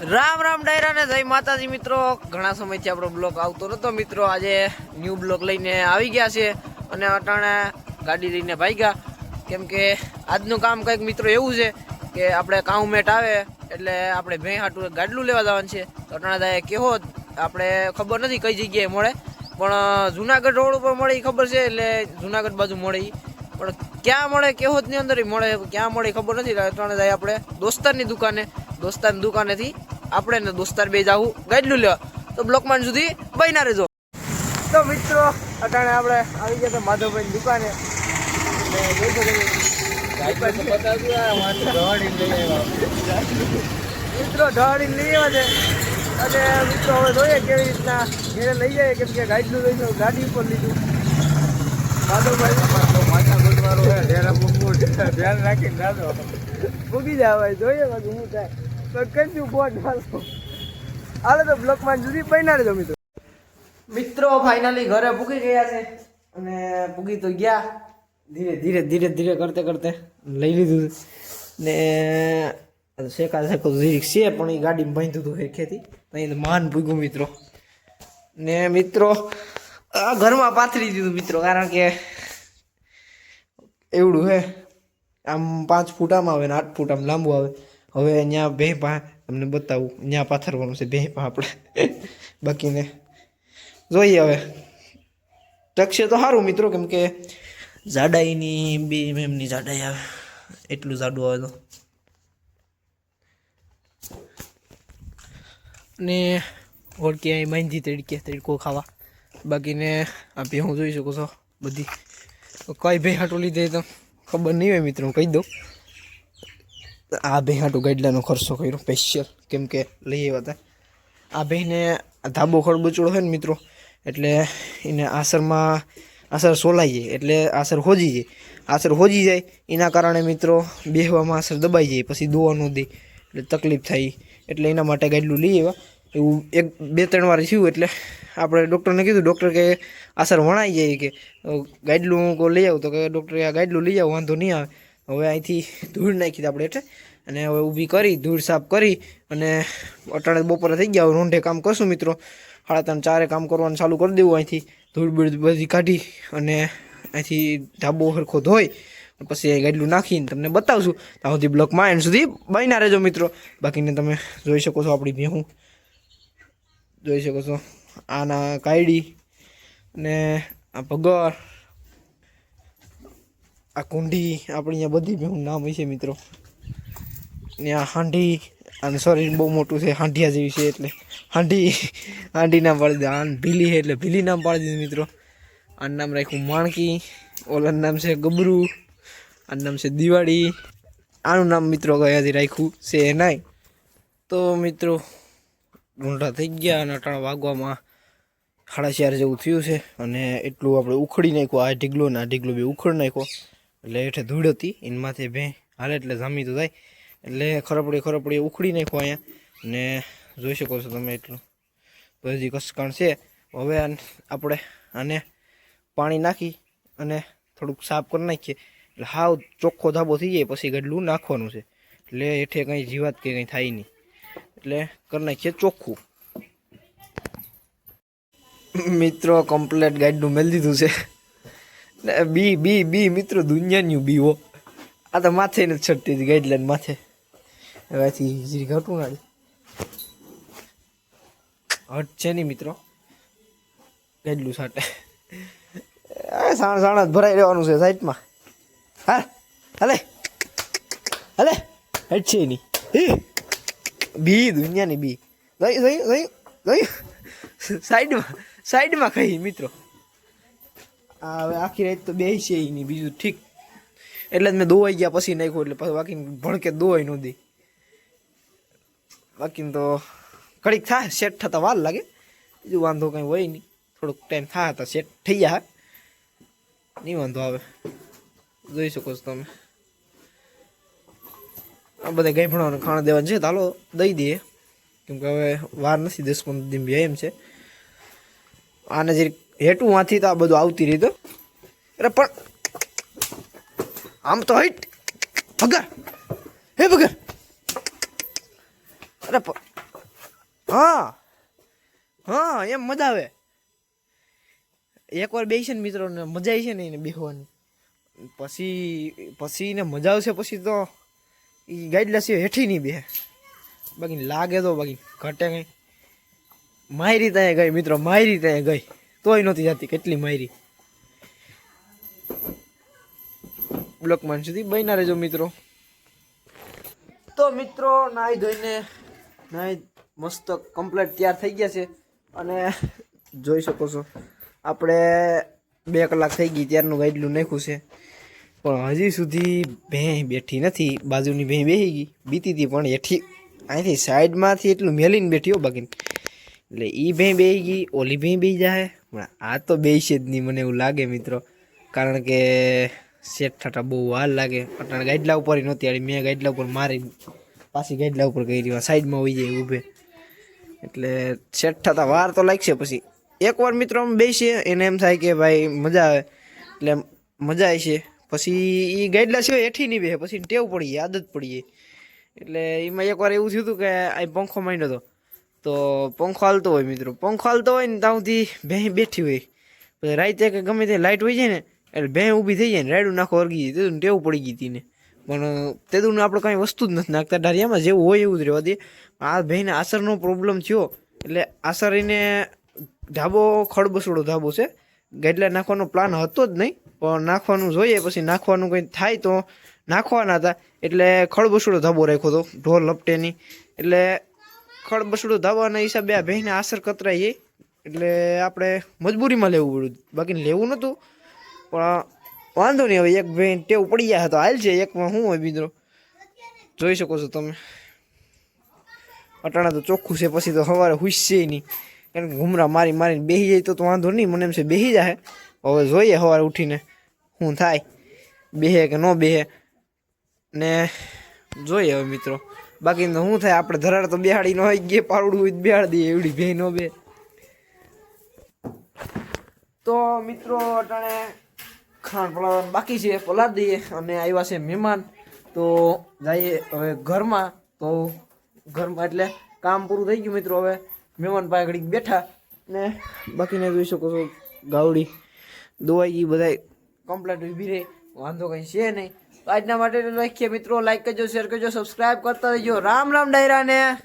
રામ રામ ડાયરા ને જય માતાજી મિત્રો. ઘણા સમયથી આપણો બ્લોક આવતો નતો મિત્રો. આજે ન્યૂ બ્લોક લઈને આવી ગયા છે અને અટાણે ગાડી લઈને ભાગ્યા. કેમ કે આજનું કામ કંઈક મિત્રો એવું છે કે આપણે કાઉમેટ આવે એટલે આપણે ભેં હાટું ગાડલું લેવા જવાનું છે. તો અટાણા દાય કેવો આપણે ખબર નથી કઈ જગ્યાએ મળે, પણ જુનાગઢ રોડ ઉપર મળે એ ખબર છે, એટલે જુનાગઢ બાજુ મળે. પણ ક્યાં મળે કેહોદની અંદર મળે, ક્યાં મળે ખબર નથી. અટાણે જાય આપણે દોસ્તારની દુકાને, દોસ્તારની દુકાનેથી આપણે ને દોસ્તાર બે જાવું ગાડલું લેવા તો બ્લોકમાન સુધી બન્યા રહેજો. તો મિત્રો અટાણે આપણે આવી ગયા તો માધવભાઈની દુકાને. મિત્રો ઢાળી લઈ આવ્યા છે. અને મિત્રો હવે જોઈએ કેવી રીતના ઘેરે લઈ જાય. કેમ કે ગાડીનું લઈને ગાડી ઉપર લીધું. માધવભાઈ ધ્યાન રાખીને જાજો. ભૂગી જાય જોઈએ બાકી શું થાય. હાલો. તો બ્લોકમાં જુદી પૈના રહેજો મિત્રો. મિત્રો ફાઇનલી ઘરે પૂકી ગયા છે. અને પૂકી તો ગયા. ધીરે ધીરે ધીરે ધીરે કરતે કરતે લઈ લીધું ને શેકા શેકો જીરીક છે પણ એ ગાડીમાં બાંધ્યું હતું હેખેથી અહીં માન પૂગ્યું મિત્રો. ને મિત્રો ઘરમાં પાથરી દીધું મિત્રો, કારણ કે એવડું હે. આમ પાંચ ફૂટ આમ આવે ને આઠ ફૂટ આમ લાંબુ આવે. હવે અહીંયા બે પા તમને બતાવું ત્યાં પાથરવાનું છે બે પા આપણે. બાકીને જોઈએ હવે. ટકશે તો સારું મિત્રો, કેમ કે જાડાઈની બે એમની જાડાઈ આવે. એટલું જાડું આવે તો. ને ઓળકી અહીં બાંધી તડકે તડકો ખાવા. બાકીને આ ભેહું જોઈ શકું છો બધી. કઈ ભાઈ હાટો લીધે તો ખબર નહીં હોય મિત્રો હું કહી દઉં. આ બે હાટું ગાડલાનો ખર્ચો કર્યો સ્પેશિયલ કેમ કે, લઈ આવ્યા હતા આ ભાઈને ધાબો ખડબચોડો હોય ને મિત્રો, એટલે એને આસરમાં આસર સોલાઈ જાય, એટલે આસર હોજી જાય. આસર હોજી જાય, એના કારણે મિત્રો બેહવામાં આસર દબાઈ જાય, પછી દોવા ન દે, એટલે તકલીફ થાય. એટલે એના માટે ગાડલું લઈ આવ્યા. એવું એક, બે, ત્રણ વાર થયું, એટલે આપણે ડૉક્ટરને કીધું, ડૉક્ટર કે આસર વણાઈ જાય કે, ગાડલું લઈ આવું. તો કે, ડૉક્ટરે આ ગાડલું લઈ આવું, વાંધો નહીં આવે. હવે અહીંથી ધૂળ નાખી આપણે એટલે અને હવે ઊભી કરી, ધૂળ સાફ કરી અને અટાણે બપોરે થઈ ગયા. રોંઢે કામ કરશું મિત્રો. સાડા ત્રણ ચારે કામ કરવાનું ચાલુ કરી દેવું અહીંથી. ધૂળ બૂળ બધી કાઢી અને અહીંથી ધાબો સરખો ધોઈ પછી એ ગાડલું નાખીને તમને બતાવશું. ત્યાં સુધી બ્લોકમાં એન્ડ સુધી બનીના રહેજો મિત્રો. બાકીને તમે જોઈ શકો છો આપણી ભેહું જોઈ શકો છો આના કાયડી અને આ ભગર આ કુંડી આપણી અહીંયા બધી ભેહું નામ હોય છે મિત્રો. ને આ હાંડી, અને શરીર બહુ મોટું છે, હાંડિયા જેવી છે એટલે. હાંડી હાંડી નામ પાડી દીધું આન ભીલી એટલે ભીલી નામ પાડી દીધું મિત્રો. આનું નામ રાખ્યું માણકી, ઓલાનું નામ છે ગબરુ, આનું નામ છે દિવાળી. આનું નામ મિત્રો ગયાથી રાખ્યું છે નાય તો મિત્રો ઢૂંઢા થઈ ગયા અને અટાણા વાગવામાં સાડા ચાર જેવું થયું છે. અને એટલું આપણે ઉખડી નાખ્યું. આ ઢીગલો ને આ ઢીગલો બી ઉખડ નાખ્યો. એટલે હેઠે ધૂળ હતી એની માથે ભે હાલે એટલે જામી તો થાય એટલે ખરપડી ખરપડી ઉખડી નાખો અહીંયા. ને જોઈ શકો છો તમે એટલું. તો હજી કસકણ છે. હવે આપણે આને પાણી નાખી અને થોડુંક સાફ કરી નાખીએ. એટલે હાવ ચોખ્ખો ધાબો થઈ જાય, પછી ગડલું નાખવાનું છે. એટલે હેઠે કંઈ જીવાત કે કંઈ થાય નહીં. એટલે કરી નાખીએ ચોખ્ખું. મિત્રો કમ્પ્લેટ ગાઈડનું મેળ દીધું છે. બી બી બી મિત્રો, દુનિયાનું બી આ તો માથે નથી છટતી હતી ગાઈડલાઈન માથે. હવેથી જીરી ઘટું ના હટ છે નહીં મિત્રો. ગાઈડલું સાટે. સાણ સાણા જ ભરાઈ રહેવાનું છે સાઈડમાં. હા, હલે. હલે. હટ છે નહીં બી, દુનિયાની બી. સાઈડમાં સાઈડમાં કહી મિત્રો. આ હવે આખી રાત તો બે છે નહીં, બીજું ઠીક. એટલે જ મેં દોવાઈ ગયા પછી નાખ્યું, એટલે પછી બાકી ભણકે દોવાઈ ન દે. બાકી તો ઘડીક થાય સેટ થતા વાર લાગે. બીજું વાંધો કંઈ હોય નહીં. થોડોક ટાઈમ થાય તો સેટ થઈ જાય નહીં વાંધો આવે. જોઈ શકો છો તમે. આ બધા ગઈ ભણવાનું ખાણા દેવાનું છે. તો હાલો, દઈ દઈએ. કેમકે હવે વાર નથી, દસ પંદર દિન બે એમ છે. આને જે હેઠુંમાંથી તો આ બધું આવતી રહી તો. અરે પણ આમ તો હઈટ. ભગર. હે ભગર. અરે હા. હા, એમ મજા આવે. એકવાર બેસી ને મિત્રોને મજા આવી છે ને એને બેહવાની. પછી પછી એને મજા આવશે, પછી તો એ ગાઈડલા સિવાય હેઠી નહીં બે બાકી લાગે તો બાકી ઘટે કંઈ મારી ત્યાં ગઈ, મિત્રો, મારી ત્યાં ગઈ. તોય નહોતી જતી, કેટલી માયરી બ્લોકમાં સુધી બન્યા રહેજો મિત્રો. તો મિત્રો, નાહી ધોઈને નાહી મસ્ત કમ્પ્લીટ તૈયાર થઈ ગયા છે. અને જોઈ શકો છો, આપણે બે કલાક થઈ ગઈ, ત્યારનું ગાઈડલું નાખ્યું છે. પણ હજી સુધી ભેં બેઠી નથી, બાજુની ભેં બેસી ગઈ બીતી હતી પણ એઠી. અહીંથી સાઈડમાંથી એટલું મેલીને બેઠી હો બાકી. એટલે એ ભેં બેસી ગઈ, ઓલી ભેં બેસી જાય પણ આ તો બેસી જ નહીં મને એવું લાગે મિત્રો. કારણ કે શેઠ થતા બહુ વાર લાગે. અટાણે ગાઈડલા ઉપર નહોતી આડી મેં ગાઈડલા ઉપર મારી પાછી ગાઈડલા ઉપર ગઈ કરી સાઈડમાં હોઈ જાય ઊભે એટલે શેઠ ઠાતા વાર તો લાગશે પછી. એકવાર મિત્રો આમ બેસીએ એને એમ થાય કે ભાઈ મજા આવે. એટલે મજા આવી છે પછી એ ગાઈડલા સિવાય હેઠી નહીં બે પછી ટેવ પડી ગઈ આદત પડી એટલે એમાં એકવાર એવું થયું હતું કે આ પંખો માંડ્યો હતો. તો પંખો હાલતો હોય મિત્રો. પંખો હાલતો હોય ને ત્યાં સુધી બે બેઠી હોય. પછી રાતે કે ગમે તે લાઇટ હોય જાય ને, એટલે બે ઊભી થઈ જાય ને, રાયડું નાખો અરગી જાય. તેદું ટેવ પડી ગઈ હતી ને. પણ તેદું આપણે કાંઈ વસ્તુ જ નથી નાખતા. ડારિયામાં જેવું હોય એવું જ રહેવા દે આ ભાઈને આસરનો પ્રોબ્લેમ થયો. એટલે આસર એને ધાબો, ખડબસોડો ધાબો છે. ગાઈડલાઇન નાખવાનો પ્લાન હતો જ નહીં. પણ નાખવાનું જોઈએ. પછી નાખવાનું કંઈ થાય તો નાખવાના હતા. એટલે ખડબસડો ધાબો રાખ્યો હતો. ઢોર લપટેની. એટલે ખડબસડો ધાબાના હિસાબે આ ભાઈને આસર કતરાઈ એટલે આપણે મજબૂરીમાં લેવું પડ્યું. બાકી લેવું નહોતું. પણ વાંધો નહીં હવે એક ભાઈ ટેવ પડી ગયા હતો. હાલ છે એકમાં શું હોય મિત્રો જોઈ શકો છો તમે. અટાણા તો ચોખ્ખું છે, પછી તો સવારે હુસશે નહીં. કારણ કે ઘૂમરા મારી મારીને બેસી જાય તો વાંધો નહીં. મને એમ છે બેસી જાય હવે જોઈએ સવારે ઉઠીને શું થાય. બેહે કે ન બેહે. ને જોઈએ હવે મિત્રો. બાકી તો શું થાય, આપણે ધરાડ તો બેહાડી ન હોય ગે પાવડું તો બેહાડી દઈએ, એવડી ભે ન બે. તો મિત્રો, અટાણે ખાંડ પલાવવાનું બાકી છે પલાવ દઈએ અને આવ્યા છે મહેમાન. તો જઈએ હવે ઘરમાં. તો ઘરમાં એટલે કામ પૂરું થઈ ગયું મિત્રો હવે. મહેમાન પાસે ઘડીક બેઠા ને બાકીને જોઈ શકો છો, ગાવડી દોવાઈ ગઈ બધા કમ્પ્લેટ ઊભી રહી. વાંધો કંઈ છે નહીં. આજના માટે રાખીએ મિત્રો લાઈક કરજો શેર કરજો સબસ્ક્રાઈબ કરતા રહેજો. રામ રામ ડાયરાને.